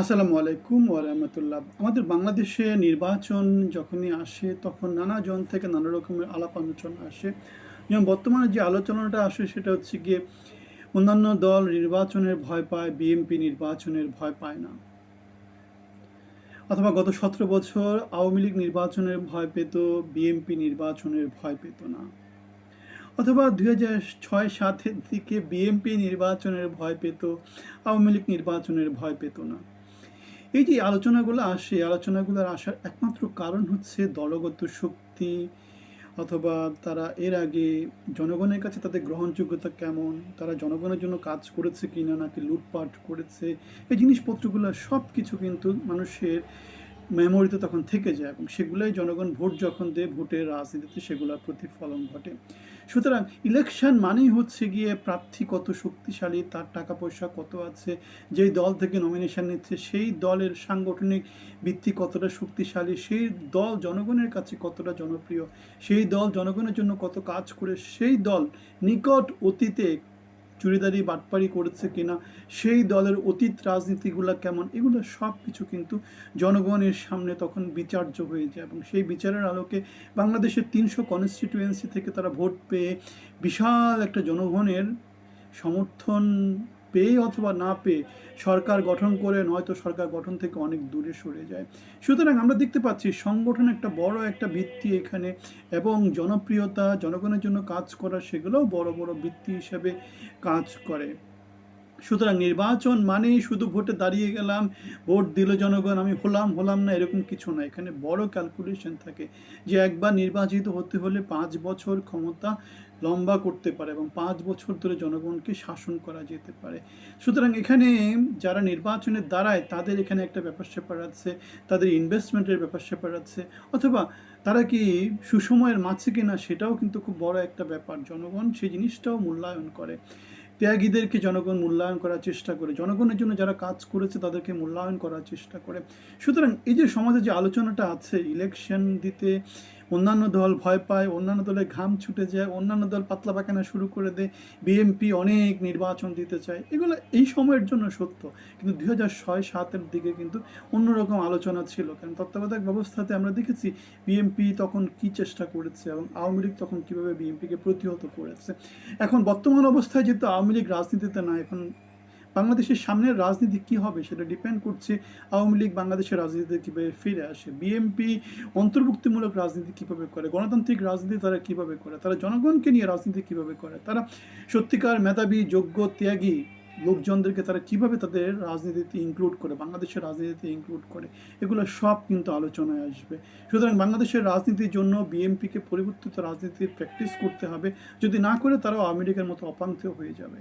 আসসালামু আলাইকুম ওরহমতুল্লাহ আমাদের বাংলাদেশে নির্বাচন যখনই আসে, তখন নানা জন থেকে নানা রকমের আলাপ আলোচনা আসে। যেমন বর্তমানে যে আলোচনাটা আসে, সেটা হচ্ছে গিয়ে অন্যান্য দল নির্বাচনের ভয় পায়, বিএনপি নির্বাচনের ভয় পায় না। অথবা গত সতেরো বছর আওয়ামী লীগ নির্বাচনের ভয় পেত, বিএনপি নির্বাচনের ভয় পেত না। অথবা দুই হাজার ছয় সাতের দিকে বিএনপি নির্বাচনের ভয় পেত, আওয়ামী লীগ নির্বাচনের ভয় পেত না। এই যে আলোচনাগুলো আসে আলোচনাগুলোর আসার একমাত্র কারণ হচ্ছে দলগত শক্তি অথবা তারা এর আগে জনগণের কাছে তাদের গ্রহণযোগ্যতা কেমন, তারা জনগণের জন্য কাজ করেছে কি না নাকি লুটপাট করেছে, এই জিনিসপত্রগুলো সব কিছু কিন্তু মানুষের মেমোরিতে তখন থেকে যায় এবং সেগুলোই জনগণ ভোট যখন দেয়, ভোটের রাজনীতিতে সেগুলোর প্রতিফলন ঘটে। সুতরাং ইলেকশন মানেই হচ্ছে গিয়ে প্রার্থী কত শক্তিশালী, তার টাকা পয়সা কত আছে, যেই দল থেকে নমিনেশন নিচ্ছে, সেই দলের সাংগঠনিক ভিত্তি কতটা শক্তিশালী, সেই দল জনগণের কাছে কতটা জনপ্রিয়, সেই দল জনগণের জন্য কত কাজ করে, সেই দল নিকট অতীতে চুরিদারি বাটপারি করেছে কিনা, সেই দলের অতীত রাজনীতিগুলো কেমন, এগুলো সব কিছু কিন্তু জনগণের সামনে তখন বিচার্য হয়ে যায় এবং সেই বিচারের আলোকে বাংলাদেশের তিনশো কনস্টিটিউয়েন্সি থেকে তারা ভোট পেয়ে বিশাল একটা জনগণের সমর্থন পেয়ে অথবা না পেয়ে সরকার গঠন করে নয়তো সরকার গঠন থেকে অনেক দূরে সরে যায়। সুতরাং আমরা দেখতে পাচ্ছি সংগঠন একটা বড় একটা ভিত্তি এখানে এবং জনপ্রিয়তা, জনগণের জন্য কাজ করা সেগুলোও বড় বড় ভিত্তি হিসাবে কাজ করে। সুতরাং নির্বাচন মানেই শুধু ভোটে দাঁড়িয়ে গেলাম, ভোট দিল জনগণ, আমি হলাম হলাম না, এরকম কিছু না। এখানে বড় ক্যালকুলেশন থাকে যে একবার নির্বাচিত হতে হলে পাঁচ বছর ক্ষমতা লম্বা করতে পারে এবং পাঁচ বছর ধরে জনগণকে শাসন করা যেতে পারে। সুতরাং এখানে যারা নির্বাচনের দ্বারায় তাদের এখানে একটা ব্যাপার স্যাপার আছে, তাদের ইনভেস্টমেন্টের ব্যাপার স্যাপার আছে, অথবা তারা কি সুসময়ের মাঝে কিনা, সেটাও কিন্তু খুব বড় একটা ব্যাপার। জনগণ সেই জিনিসটাও মূল্যায়ন করে। ত্যাগীদেরকে জনগণ মূল্যায়ন করার চেষ্টা করে, জনগণের জন্য যারা কাজ করেছে তাদেরকে মূল্যায়ন করার চেষ্টা করে। সুতরাং এই যে সমাজে যে আলোচনাটা আছে ইলেকশন দিতে অন্যান্য দল ভয় পায়, অন্যান্য দলের ঘাম ছুটে যায়, অন্যান্য দল পাতলা পায়খানা শুরু করে দেয় বিএমপি অনেক নির্বাচন দিতে চায়। এগুলো এই সময়ের জন্য সত্য। কিন্তু দুই হাজার ছয় সাতের দিকে কিন্তু অন্যরকম আলোচনা ছিল। কারণ তত্ত্বাবধায়ক ব্যবস্থাতে আমরা দেখেছি বিএমপি তখন কি চেষ্টা করেছে এবং আওয়ামী লীগ তখন কীভাবে বিএমপিকে প্রতিহত করেছে। এখন বর্তমান অবস্থায় যেহেতু আওয়ামী লীগ রাজনীতিতে না এখন বাংলাদেশের সামনের রাজনীতি কি হবে সেটা ডিপেন্ড করছে আওয়ামী লীগ বাংলাদেশের রাজনীতিতে কীভাবে ফিরে আসে। বিএনপি অন্তর্ভুক্তিমূলক রাজনীতি কীভাবে করে? গণতান্ত্রিক রাজনীতি তারা কীভাবে করে? তারা জনগণকে নিয়ে রাজনীতি কীভাবে করে? তারা সত্যিকার মেধাবী, যোগ্য, ত্যাগী লোকজনদেরকে তারা কীভাবে তাদের রাজনীতিতে ইনক্লুড করে? বাংলাদেশের রাজনীতিতে ইনক্লুড করে? এগুলো সব কিন্তু আলোচনায় আসবে। সুতরাং বাংলাদেশের রাজনীতির জন্য বিএনপিকে পরিবর্তিত রাজনীতির প্র্যাকটিস করতে হবে। যদি না করে তারাও আমেরিকার মতো অপান্তেও হয়ে যাবে।